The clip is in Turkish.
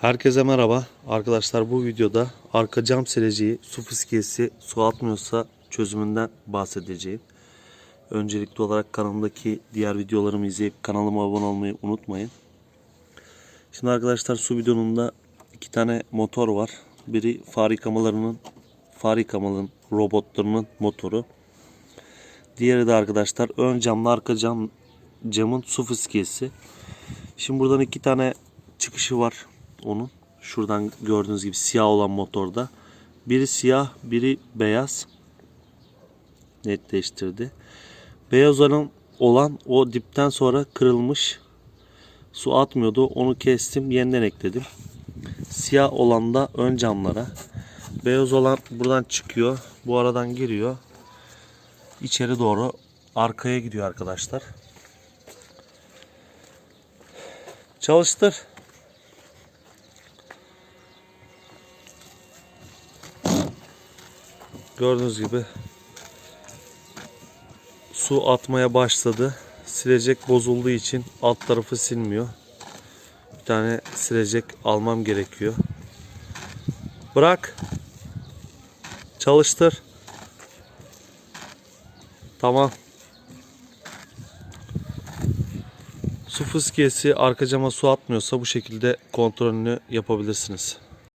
Herkese merhaba. Arkadaşlar bu videoda arka cam sileceği su fıskiyesi su atmıyorsa çözümünden bahsedeceğim. Öncelikli olarak kanalımdaki diğer videolarımı izleyip kanalıma abone olmayı unutmayın. Şimdi arkadaşlar su bidonunda iki tane motor var. Biri far yıkamalarının far robotlarının motoru. Diğeri de arkadaşlar ön camla arka cam camın su fıskiyesi. Şimdi buradan iki tane çıkışı var onun. Şuradan gördüğünüz gibi siyah olan motorda. Biri siyah, biri beyaz. Netleştirdi. Beyaz olan, olan o dipten sonra kırılmış. Su atmıyordu. Onu kestim, yeniden ekledim. Siyah olan da ön camlara. Beyaz olan buradan çıkıyor. Bu aradan giriyor. İçeri doğru arkaya gidiyor arkadaşlar. Çalıştır. Gördüğünüz gibi su atmaya başladı. Silecek bozulduğu için alt tarafı silmiyor. Bir tane silecek almam gerekiyor. Bırak. Çalıştır. Tamam. Su fıskiyesi arka cama su atmıyorsa bu şekilde kontrolünü yapabilirsiniz.